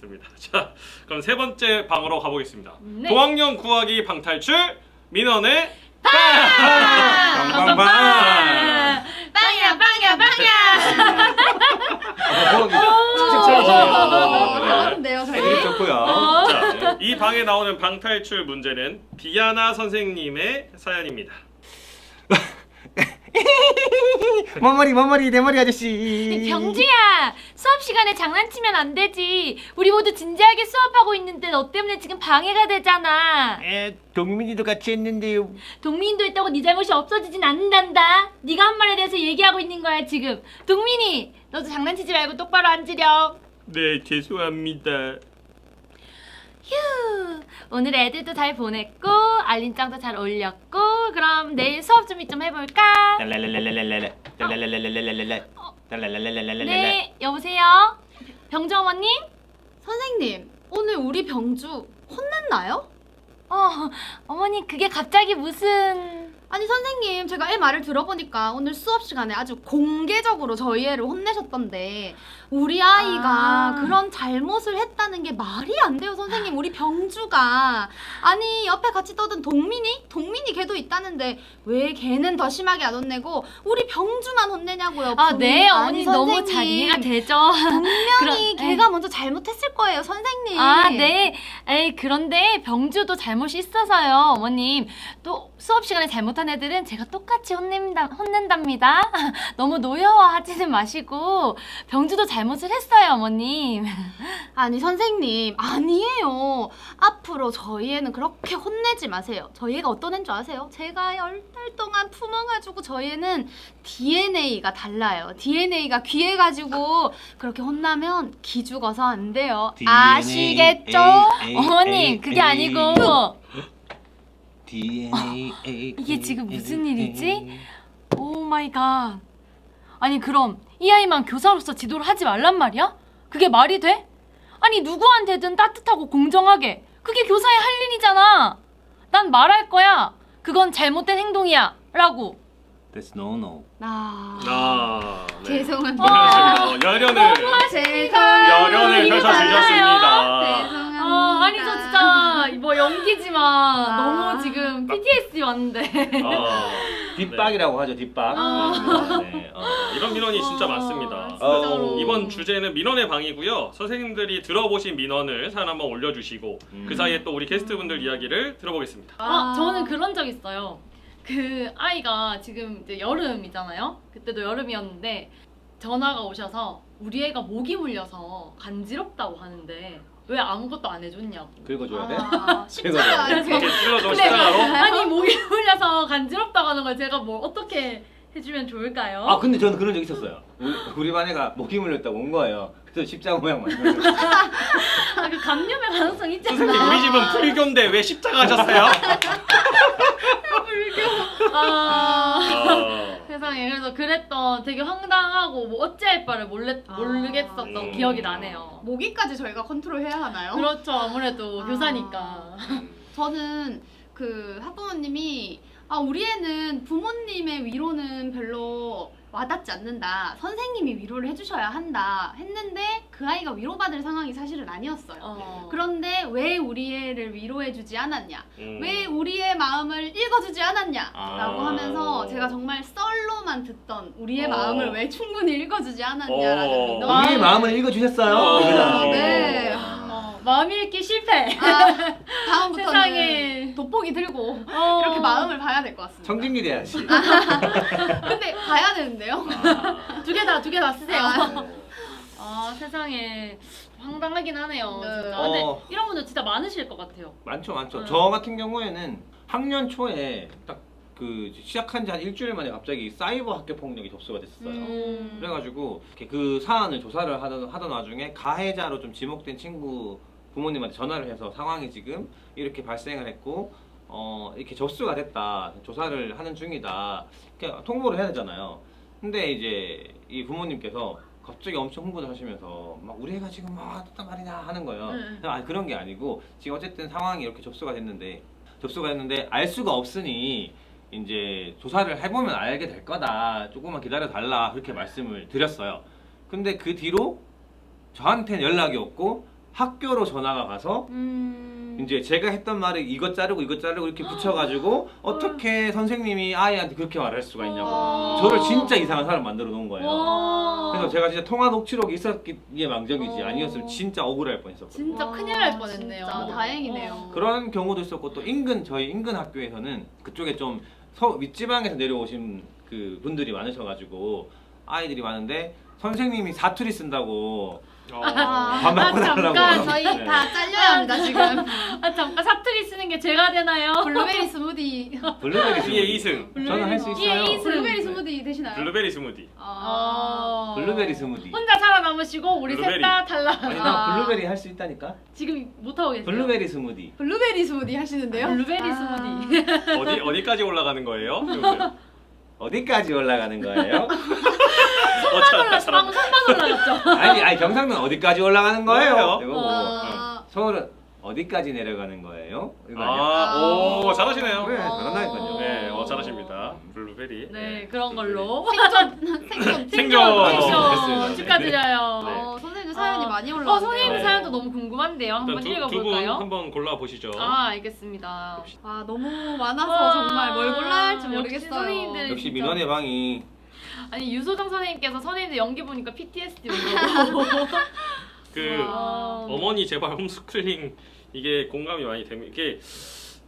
좋습니다. 자, 그럼 세 번째 방으로 가보겠습니다. 네. 도학년 구하기 방탈출 민원의 빵 빵 빵. 빵이야 빵이야 빵이야. 어, 네. 잘하는데요, 저희. 애들이 좋고요. 어. 자, 이 방에 나오는 방탈출 문제는 디아나 선생님의 사연입니다. 머머리 머머리 내 머리 아저씨. 병주야 수업 시간에 장난치면 안 되지. 우리 모두 진지하게 수업하고 있는데 너 때문에 지금 방해가 되잖아. 에 동민이도 같이 했는데요. 동민도 했다고 네 잘못이 없어지진 않는단다. 네가 한 말에 대해서 얘기하고 있는 거야 지금. 동민이 너도 장난치지 말고 똑바로 앉으렴. 네, 죄송합니다. 휴 오늘 애들도 잘 보냈고 알림장도 잘 올렸고 그럼 내일 수업 준비 좀 해볼까? 네 여보세요 병주 어머님? 선생님, 오늘 우리 병주 혼났나요? 어 어머니 그게 갑자기 무슨 아니 선생님 제가 애 말을 들어보니까 오늘 수업 시간에 아주 공개적으로 저희 애를 혼내셨던데 우리 아이가 아. 그런 잘못을 했다는 게 말이 안 돼요 선생님 우리 병주가 아니 옆에 같이 떠든 동민이 동민이 걔도 있다는데 왜 걔는 더 심하게 안 혼내고 우리 병주만 혼내냐고요 아네 아니, 너무 선생님. 잘 이해가 되죠 분명히 그럼- 걔가 먼저 잘못했을 거예요 선생님 아, 네. 에이, 그런데 병주도 잘못이 있어서요, 어머님. 또 수업 시간에 잘못한 애들은 제가 똑같이 혼낸다, 혼낸답니다. 너무 노여워하지는 마시고 병주도 잘못을 했어요, 어머님. 아니 선생님 아니에요 앞으로 저희 애는 그렇게 혼내지 마세요 저희 애가 어떤 애인 줄 아세요? 제가 열 달 동안 품어가지고 저희 애는 DNA가 달라요 DNA가 귀해가지고 그렇게 혼나면 기 죽어서 안 돼요 DNA, 아시겠죠? A, A, 어머님, 그게 A, 아니고 DNA 이게 지금 무슨 일이지? 오 마이 갓. 아니 그럼 이 아이만 교사로서 지도를 하지 말란 말이야? 그게 말이 돼? 아니 누구한테든 따뜻하고 공정하게 그게 교사의 할 일이잖아. 난 말할 거야. 그건 잘못된 행동이야. 라고. That's no no. 아, 아, 네. 죄송합니다 어, 열연을 죄송합니다 열연을 펼쳐 주셨습니다. 죄송합니다 아, 아니 저 진짜 뭐 연기지만 아. 너무 지금 PTSD 왔는데. 아, 뒷박이라고 하죠 뒷박. 아. 네, 어. 이런 민원이 진짜 많습니다. 진짜로. 이번 주제는 민원의 방이고요. 선생님들이 들어보신 민원을 사연 한번 올려주시고 음. 그 사이에 또 우리 게스트분들 이야기를 들어보겠습니다. 아, 저는 그런 적 있어요. 그 아이가 지금 이제 여름이잖아요. 그때도 여름이었는데 전화가 오셔서 우리 애가 모기 물려서 간지럽다고 하는데 왜 아무것도 안 해줬냐고. 긁어줘야 돼. 아. 않아요 이렇게 찔러줘 근데 십자가로. 아니 모기 물려서 간지럽다고 하는 걸 제가 뭐 어떻게 해주면 좋을까요? 아 근데 저는 그런 적 있었어요. 우리, 우리 반 애가 모기 물렸다고 온 거예요. 그래서 십자가 모양 만들었어요. 아, 그 감염의 가능성 있잖아. 선생님 우리 집은 불교인데 왜 십자가 하셨어요? 아. 아, 세상에 그래서 그랬던 되게 황당하고 뭐 어찌할 바를 몰래, 아. 모르겠었던 음. 기억이 나네요. 모기까지 저희가 컨트롤해야 하나요? 그렇죠 아무래도 아. 교사니까. 저는 그 학부모님이 아 우리 애는 부모님의 위로는 별로 와닿지 않는다. 선생님이 위로를 해주셔야 한다. 했는데 그 아이가 위로받을 상황이 사실은 아니었어요. 어. 그런데 왜 우리 애를 위로해주지 않았냐? 음. 왜 우리의 마음을 읽어주지 않았냐? 라고 아. 하면서 제가 정말 썰로만 듣던 우리의 어. 마음을 왜 충분히 읽어주지 않았냐라는 어. 민원. 우리의 마음을 읽어주셨어요. 어, 아, 네. 네. 어, 마음 읽기 실패. 아, 다음부터는 세상에. 돋보기 들고 어. 이렇게 마음을 봐야 될 것 같습니다. 청진기 돼야지. 근데 봐야 되는데요. 두개 다 두 개 다 쓰세요. 아. 아 세상에 황당하긴 하네요. 네. 진짜. 근데 어. 이런 분들 진짜 많으실 것 같아요. 많죠, 많죠. 음. 저 같은 경우에는 학년 초에 딱 그 시작한 지 한 일주일 만에 갑자기 사이버 학교 폭력이 접수가 됐어요. 음. 그래가지고 이렇게 그 사안을 조사를 하던, 하던 와중에 가해자로 좀 지목된 친구 부모님한테 전화를 해서 상황이 지금 이렇게 발생을 했고 어 이렇게 접수가 됐다 조사를 하는 중이다 이렇게 통보를 해야 되잖아요. 근데 이제 이 부모님께서 갑자기 엄청 흥분을 하시면서 막 우리 애가 지금 막 어떤 말이냐 하는 거예요. 네. 아 그런 게 아니고 지금 어쨌든 상황이 이렇게 접수가 됐는데 접수가 됐는데 알 수가 없으니 이제 조사를 해보면 알게 될 거다. 조금만 기다려 달라 그렇게 말씀을 드렸어요. 근데 그 뒤로 저한테는 연락이 없고 학교로 전화가 가서 음. 이제 제가 했던 말을 이것 자르고 이것 자르고 이렇게 붙여가지고 어떻게 선생님이 아이한테 그렇게 말할 수가 있냐고 어. 저를 진짜 이상한 사람 만들어 놓은 거예요. 와. 그래서 제가 진짜 통화 녹취록이 있었기에 망정이지 어. 아니었으면 진짜 억울할 뻔했었거든요. 진짜 와, 큰일 날 뻔했네요. 진짜. 다행이네요. 어. 그런 경우도 있었고 또 인근 저희 인근 학교에서는 그쪽에 좀 서, 윗지방에서 내려오신 그 분들이 많으셔가지고 아이들이 많은데 선생님이 사투리 쓴다고 어. 아, 밥 먹고 아, 달라고. 잠깐 저희 네. 다 잘려야 합니다 지금. 아 잠깐 사투리 쓰는 게 제가 되나요? 블루베리 스무디. 블루베리 스무디. 이승 저는 할수 블루베리 있어요. 스무디. 블루베리 스무디 되시나요? 블루베리 스무디. 아. 블루베리 스무디. 혼자 살아남으시고 우리 셋 블루베리. 다 탈락. 아니 아. 나 블루베리 할 수 있다니까. 지금 못 하고 계세요. 블루베리 스무디. 블루베리 스무디 하시는데요? 블루베리 아. 스무디. 어디 어디까지 올라가는 거예요? 여보세요? 어디까지 올라가는 거예요? 어, 잘- 올라갔어. 잘한다. 방금 선만 올라갔죠. 아니, 아니 경상도는 어디까지 올라가는 거예요? 뭐예요? 이거 보고. 아. 서울은 어디까지 내려가는 거예요? 이거 아니야? 아, 오 잘하시네요. 그래, 잘한다니까요. 네, 어 잘하십니다. 블루베리. 네 그런 걸로. 생존 생존 생존. 생존 네. 축하드려요. 네. 어, 선생님 사연이 어. 많이 올라왔네요. 어 선생님 네. 사연도 너무 궁금한데요. 한번 두분 읽어볼까요? 한번 골라 보시죠. 아 알겠습니다. 아 너무 많아서 와, 정말 뭘 골라야 할지 역시 모르겠어요. 선생님들. 역시 진짜. 민원의 방이 아니 유소정 선생님께서 선생님들 연기 보니까 PTSD 온다고. 그 와. 어머니 제발 홈스쿨링 이게 공감이 많이 됩니다. 이게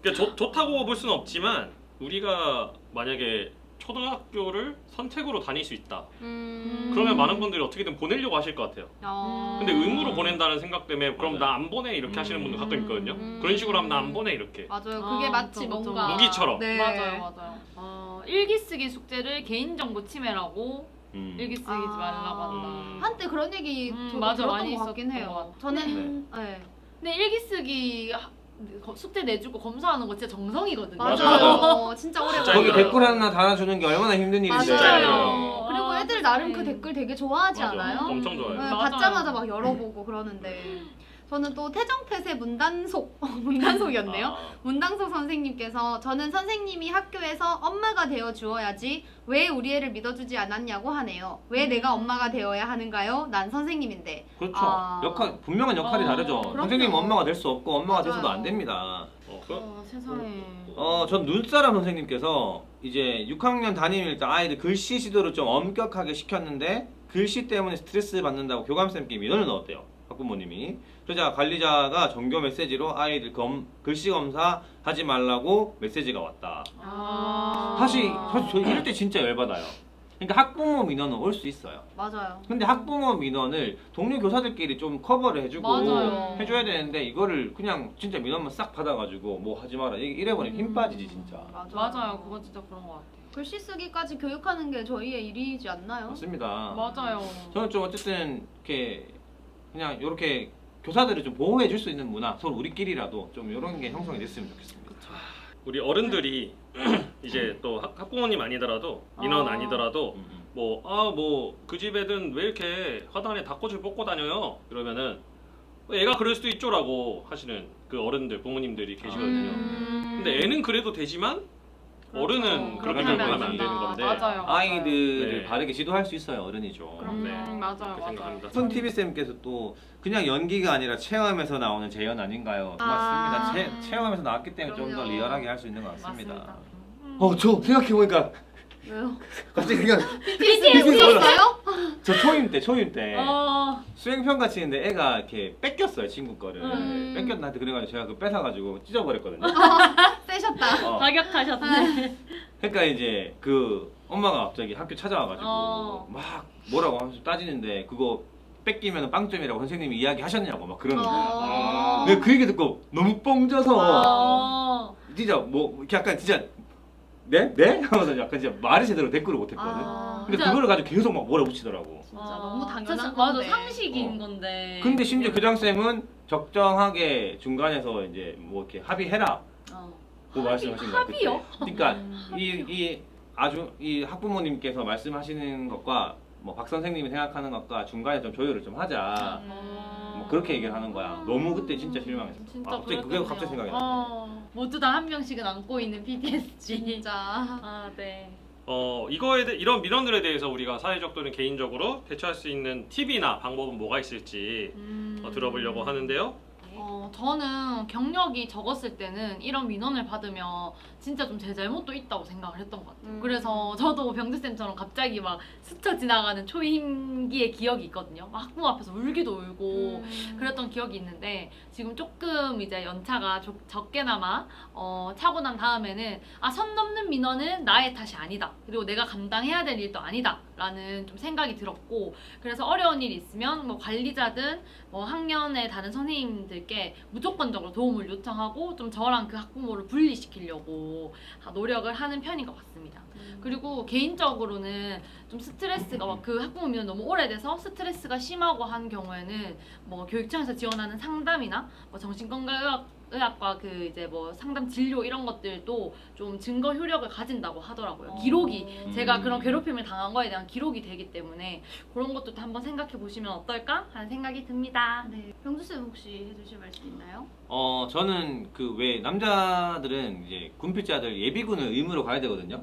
그러니까 좋, 좋다고 볼 수는 없지만 우리가 만약에 초등학교를 선택으로 다닐 수 있다. 음. 그러면 많은 분들이 어떻게든 보내려고 하실 것 같아요. 어. 근데 의무로 보낸다는 생각 때문에 그럼. 나 안 보내 이렇게 하시는 분들 가끔 있거든요. 음. 그런 식으로 하면 나 안 보내 이렇게. 맞아요. 아, 그게 마치 그쵸, 그쵸. 뭔가 무기처럼. 네. 맞아요, 맞아요. 어, 일기 쓰기 숙제를 개인정보 침해라고 음. 일기 쓰기 아. 말라고 한다. 음. 한때 그런 얘기 음, 저도 맞아, 들었던 많이 것 같긴 있었던 해요. 것 저는 네. 근데 일기 쓰기 하- 거- 숙제 내주고 검사하는 거 진짜 정성이거든요. 맞아요. 맞아요. 진짜 오래 거기 힘들어요. 댓글 하나 달아주는 게 얼마나 힘든 일인지. 힘들어요. 그리고 아, 애들 나름 그 네. 댓글 되게 좋아하지 맞아. 않아요? 엄청 좋아요. 네, 맞아요. 받자마자 막 열어보고 그러는데 저는 또 태정태세 문단속 문단속이었네요. 아, 문당석 선생님께서 저는 선생님이 학교에서 엄마가 되어 주어야지 왜 우리 애를 믿어주지 않았냐고 하네요. 왜 음. 내가 엄마가 되어야 하는가요? 난 선생님인데. 그렇죠. 아. 역할 분명한 역할이 어, 다르죠. 그럼요. 선생님 엄마가 될 수 없고 엄마가 맞아요. 돼서도 안 됩니다. 어, 그, 어, 세상에. 어, 전 눈사람 선생님께서 이제 6학년 담임일 때 아이들 글씨 시도를 좀 엄격하게 시켰는데 글씨 때문에 스트레스 받는다고 교감쌤께 민원을 넣었대요. 학부모님이. 그러자 관리자가 정교 메시지로 아이들 검, 글씨 검사 하지 말라고 메시지가 왔다. 아. 사실, 사실 저 이럴 때 진짜 열받아요. 그러니까 학부모 민원은 올 수 있어요. 맞아요. 근데 학부모 민원을 동료 교사들끼리 좀 커버를 해주고 맞아요. 해줘야 되는데 이거를 그냥 진짜 민원만 싹 받아가지고 뭐 하지 마라 이- 이래버리면 힘 빠지지 진짜 맞아요. 맞아요. 그건 진짜 그런 것 같아요. 글씨 쓰기까지 교육하는 게 저희의 일이지 않나요? 맞습니다 맞아요. 저는 좀 어쨌든 이렇게 그냥 이렇게 교사들을 좀 보호해 줄 수 있는 문화 서로 우리끼리라도 좀 이런 게 형성이 됐으면 좋겠습니다 우리 어른들이 이제 또 학, 학부모님 아니더라도 인원 어. 아니더라도 음, 음. 뭐 아 뭐 그 집 애든 왜 이렇게 화단에 닭꼬치를 뽑고 다녀요? 이러면은 어, 애가 그럴 수도 있죠라고 하시는 그 어른들 부모님들이 계시거든요. 음. 근데 애는 그래도 되지만 어른은 그렇게 그렇죠. 하면 그렇게 안 되는 안 건데 맞아요. 아이들을 네. 바르게 지도할 수 있어요 어른이죠 그럼 네. 음, 맞아요. 그렇게 맞아요. 생각합니다. 손 TV 쌤께서 또 그냥 연기가 아니라 체험에서 나오는 재연 아닌가요? 아. 맞습니다. 체, 체험에서 나왔기 때문에 좀 더 그럼요. 리얼하게 할 수 있는 것 같습니다. 맞습니다. 음. 어, 저 생각해 보니까 왜요? 갑자기 그냥 BTS 있어요? 저 초임 때 초임 때 어. 수행 평가 치는데 애가 이렇게 뺏겼어요 친구 거를 음. 뺏겼나한테 그래가지고 제가 그 뺏어가지고 찢어버렸거든요. 세셨다. 어. 가격하셨네. 그러니까 이제 그 엄마가 갑자기 학교 찾아와가지고 어. 막 뭐라고 하면서 따지는데 그거 뺏기면 빵점이라고 선생님이 이야기하셨냐고 막 그러는 거예요. 어. 내가 그 얘기 듣고 너무 뻥져서 어. 진짜 뭐 이렇게 약간 진짜 네? 네? 하면서 약간 진짜 말을 제대로 댓글을 못했거든. 아, 근데 진짜- 그거를 가지고 계속 막 뭐라 붙이더라고. 진짜 어. 너무 당연한 사실- 건데. 맞아 상식인 어. 건데. 근데 심지어 교장 쌤은 적정하게 중간에서 이제 뭐 이렇게 합의해라. 어. 고 말씀하신 것 같아요. 합의요? 그러니까 음. 이, 이 아주 이 학부모님께서 말씀하시는 것과 뭐 박 선생님이 생각하는 것과 중간에 좀 조율을 좀 하자. 음. 뭐 그렇게 얘기를 하는 거야. 너무 그때 진짜 실망했어. 진짜 아, 갑자기 그게 그랬겠네요. 갑자기 생각이 나. 어. 모두 다 한 명씩은 안고 있는 PTSD. 진짜. 아 네. 어 이거에 대 이런 민원들에 대해서 우리가 사회적 또는 개인적으로 대처할 수 있는 팁이나 방법은 뭐가 있을지 음. 어, 들어보려고 하는데요. 어, 저는 경력이 적었을 때는 이런 민원을 받으면 진짜 좀 제 잘못도 있다고 생각을 했던 것 같아요. 음. 그래서 저도 병주쌤처럼 갑자기 막 스쳐 지나가는 초임기의 기억이 있거든요. 막 학부모 앞에서 울기도 울고 음. 그랬던 기억이 있는데 지금 조금 이제 연차가 적, 적게나마 어, 차고 난 다음에는 아 선 넘는 민원은 나의 탓이 아니다 그리고 내가 감당해야 될 일도 아니다 라는 좀 생각이 들었고 그래서 어려운 일이 있으면 뭐 관리자든 뭐 학년의 다른 선생님들께 무조건적으로 도움을 요청하고 좀 저랑 그 학부모를 분리시키려고 노력을 하는 편인 것 같습니다. 그리고 개인적으로는 좀 스트레스가 막 그 학부모 민원 너무 오래돼서 스트레스가 심하고 한 경우에는 뭐 교육청에서 지원하는 상담이나 뭐 정신건강의학 의학과 그 이제 뭐 상담 진료 이런 것들도 좀 증거 효력을 가진다고 하더라고요. 기록이 어. 제가 음. 그런 괴롭힘을 당한 거에 대한 기록이 되기 때문에 그런 것도 한번 생각해 보시면 어떨까 하는 생각이 듭니다. 네. 병주 쌤 혹시 해주실 말씀 있나요? 어 저는 그 왜 남자들은 이제 군필자들 예비군을 의무로 가야 되거든요.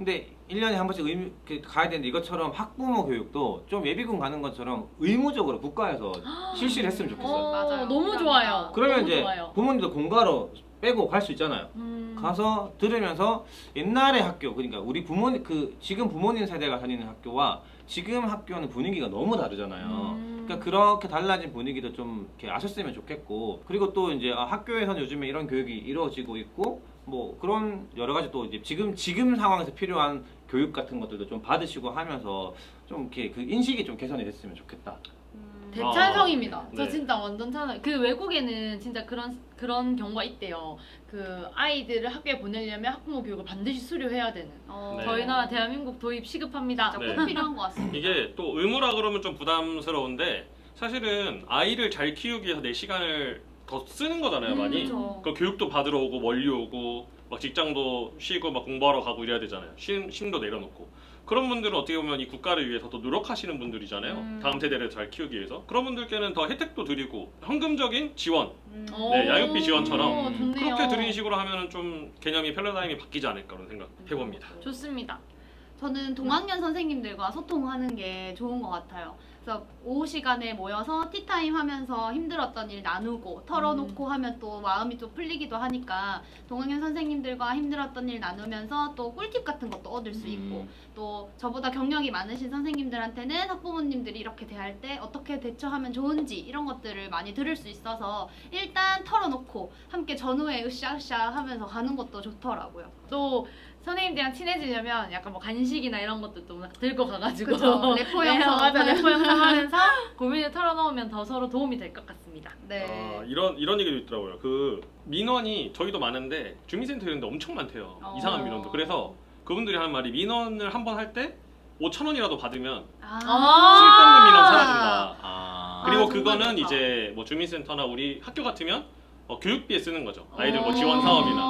근데 1년에 한 번씩 의무 그 가야 되는데 이것처럼 학부모 교육도 좀 예비군 가는 것처럼 의무적으로 국가에서 실시를 했으면 좋겠어요. 어, 맞아요. 너무 좋아요. 그러면 너무 이제 좋아요. 부모님도 공가로 빼고 갈 수 있잖아요. 음. 가서 들으면서 옛날의 학교 그러니까 우리 부모님 그 지금 부모님 세대가 다니는 학교와 지금 학교는 분위기가 너무 다르잖아요. 음. 그러니까 그렇게 달라진 분위기도 좀 이렇게 아셨으면 좋겠고 그리고 또 이제 아, 학교에서는 요즘에 이런 교육이 이루어지고 있고 뭐 그런 여러 가지 또 이제 지금 지금 상황에서 필요한 교육 같은 것들도 좀 받으시고 하면서 좀 이렇게 그 인식이 좀 개선이 됐으면 좋겠다. 음. 대찬성입니다. 아, 저 네. 진짜 완전 찬성. 그 외국에는 진짜 그런 그런 경우가 있대요. 그 아이들을 학교에 보내려면 학부모 교육을 반드시 수료해야 되는. 어. 네. 저희 나라 대한민국 도입 시급합니다. 진짜 네. 꼭 필요한 것 같습니다. 이게 또 의무라 그러면 좀 부담스러운데 사실은 아이를 잘 키우기 위해서 내 시간을 더 쓰는 거잖아요, 많이. 그 교육도 받으러 오고 멀리 오고 막 직장도 쉬고 막 공부하러 가고 이래야 되잖아요. 쉼, 쉼도 내려놓고. 그런 분들은 어떻게 보면 이 국가를 위해서 더 노력하시는 분들이잖아요. 음. 다음 세대를 잘 키우기 위해서. 그런 분들께는 더 혜택도 드리고 현금적인 지원 음. 네, 야육비 지원처럼 오, 좋네요. 그렇게 드리는 식으로 하면은 좀 개념이 패러다임이 바뀌지 않을까 그런 생각 해봅니다. 좋습니다. 저는 동학년 선생님들과 소통하는 게 좋은 것 같아요. 그래서 오후 시간에 모여서 티타임 하면서 힘들었던 일 나누고 털어놓고 하면 또 마음이 또 풀리기도 하니까 동학년 선생님들과 힘들었던 일 나누면서 또 꿀팁 같은 것도 얻을 수 있고 음. 또 저보다 경력이 많으신 선생님들한테는 학부모님들이 이렇게 대할 때 어떻게 대처하면 좋은지 이런 것들을 많이 들을 수 있어서 일단 털어놓고 함께 전후에 으쌰으쌰 하면서 가는 것도 좋더라고요. 또 선생님들이랑 친해지려면 약간 뭐 간식이나 이런 것도 또막 들고 가가지고 그쵸, 래퍼 영상. 네, 맞아 래퍼 영상 하면서 고민을 털어놓으면 더 서로 도움이 될 것 같습니다. 네. 아, 이런 이런 얘기도 있더라고요. 그 민원이 저희도 많은데 주민센터 이런 데 엄청 많대요. 어. 이상한 민원도. 그래서 그분들이 하는 말이 민원을 한 번 할 때 5천 원이라도 받으면 아. 쓸데없는 민원 사라진다. 아. 그리고 아, 정말 그거는. 이제 뭐 주민센터나 우리 학교 같으면 어, 교육비에 쓰는 거죠. 아이들 뭐 어. 지원 사업이나.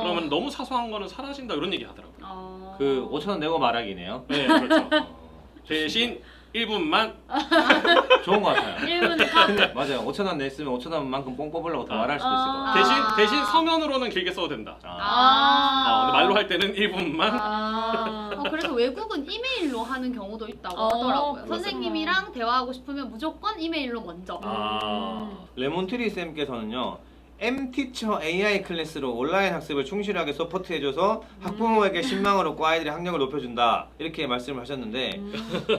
어. 그러면 너무 사소한 거는 사라진다 이런 얘기 하더라고요. 어. 그 5천 원 내고 말하기네요. 네, 그렇죠. 대신 1분만 좋은 것 같아요. 1분 컷. 맞아요. 5천 원 냈으면 5천 원만큼 뽕 뽑으려고 더 아. 말할 수도 있을 것 같아요. 대신 아. 대신 서면으로는 길게 써도 된다. 아. 아, 아. 근데 말로 할 때는 1분만. 아. 어, 그래서 외국은 이메일로 하는 경우도 있다고 어, 하더라고요. 그렇구나. 선생님이랑 대화하고 싶으면 무조건 이메일로 먼저. 아. 레몬트리 쌤께서는요. M티처 AI 클래스로 온라인 학습을 충실하게 서포트해줘서 학부모에게 신망을 얻고 아이들의 학력을 높여준다 이렇게 말씀을 하셨는데 음.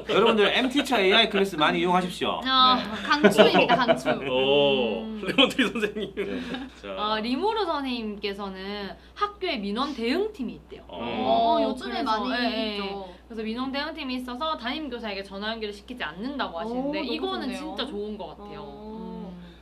여러분들 M티처 AI 클래스 많이 이용하십시오. 어, 네. 강추입니다, 강추. 오, 음. 레몬트리 선생님. 네. 자, 아, 리모르 선생님께서는 학교에 민원 대응팀이 있대요. 어, 어, 요즘에 그래서, 많이 예, 예. 있죠. 그래서 민원 대응팀이 있어서 담임 교사에게 전화 연결을 시키지 않는다고 하시는데 오, 너무 이거는 좋네요. 진짜 좋은 것 같아요.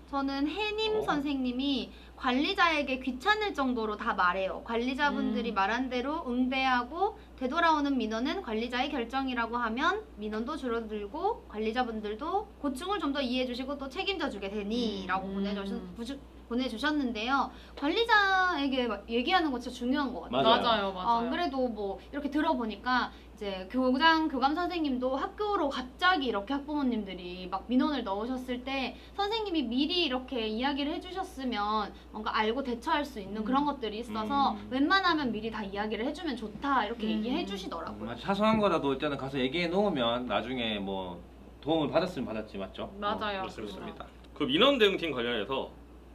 저는 해님 어. 선생님이 관리자에게 귀찮을 정도로 다 말해요. 관리자분들이 음. 말한 대로 응대하고 되돌아오는 민원은 관리자의 결정이라고 하면 민원도 줄어들고 관리자분들도 고충을 좀 더 이해해 주시고 또 책임져 주게 되니라고 음. 보내주셨, 부주- 보내주셨는데요. 관리자에게 막 얘기하는 거 진짜 중요한 것 같아요. 맞아요. 맞아요, 맞아요. 안 그래도 뭐 이렇게 들어보니까 이제 교장 교감 선생님도 학교로 갑자기 이렇게 학부모님들이 막 민원을 넣으셨을 때 선생님이 미리 이렇게 이야기를 해주셨으면 뭔가 알고 대처할 수 있는 그런 것들이 있어서 음. 웬만하면 미리 다 이야기를 해주면 좋다 이렇게 음. 얘기해 주시더라고요. 아주 사소한 거라도 일단은 가서 얘기해 놓으면 나중에 뭐 도움을 받았으면 받았지 맞죠? 맞아요. 뭐, 그렇습니다. 그 민원 대응팀 관련해서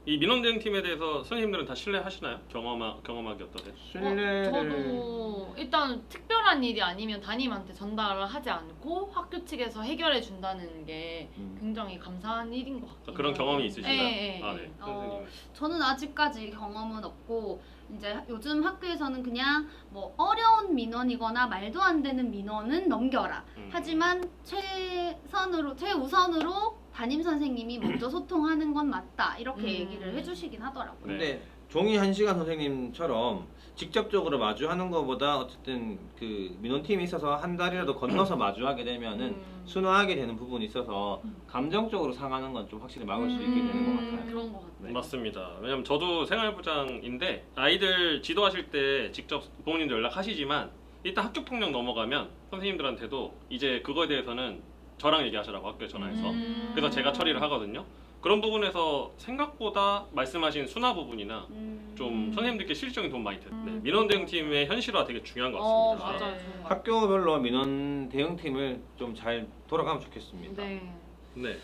이 민원 대응 팀에 대해서 선생님들은 다 신뢰하시나요? 경험하 경험하기 어떠세요? 어, 저도 일단 특별한 일이 아니면 담임한테 전달을 하지 않고 학교 측에서 해결해 준다는 게 음. 굉장히 감사한 일인 것 같아요. 그런 경험이 있으신가요? 네, 네, 아, 네. 네. 어, 선생님. 저는 아직까지 경험은 없고 이제 요즘 학교에서는 그냥 뭐 어려운 민원이거나 말도 안 되는 민원은 넘겨라. 음. 하지만 최선으로 최우선으로 담임 선생님이 먼저 소통하는 건 맞다 이렇게 음. 얘기를 해주시긴 하더라고요. 네. 근데 종이 한 시간 선생님처럼 직접적으로 마주하는 것보다 어쨌든 그 민원팀이 있어서 한 달이라도 건너서 마주하게 되면은 음. 순화하게 되는 부분이 있어서 감정적으로 상하는 건 좀 확실히 막을 수 있게 되는 것 음, 같아요. 그런 것 같아요. 네. 맞습니다. 왜냐면 저도 생활부장인데 아이들 지도하실 때 직접 부모님들 연락하시지만 일단 학교 폭력 넘어가면 선생님들한테도 이제 그거에 대해서는 저랑 얘기하시라고 학교에 전화해서 음. 그래서 제가 처리를 하거든요. 그런 부분에서 생각보다 말씀하신 순화 부분이나 음. 좀 선생님들께 실질적인 도움 많이 됐네. 음. 민원 대응팀의 현실화 되게 중요한 것 어, 같습니다. 맞아요. 네. 학교별로 민원 대응팀을 좀 잘 돌아가면 좋겠습니다. 네. 네.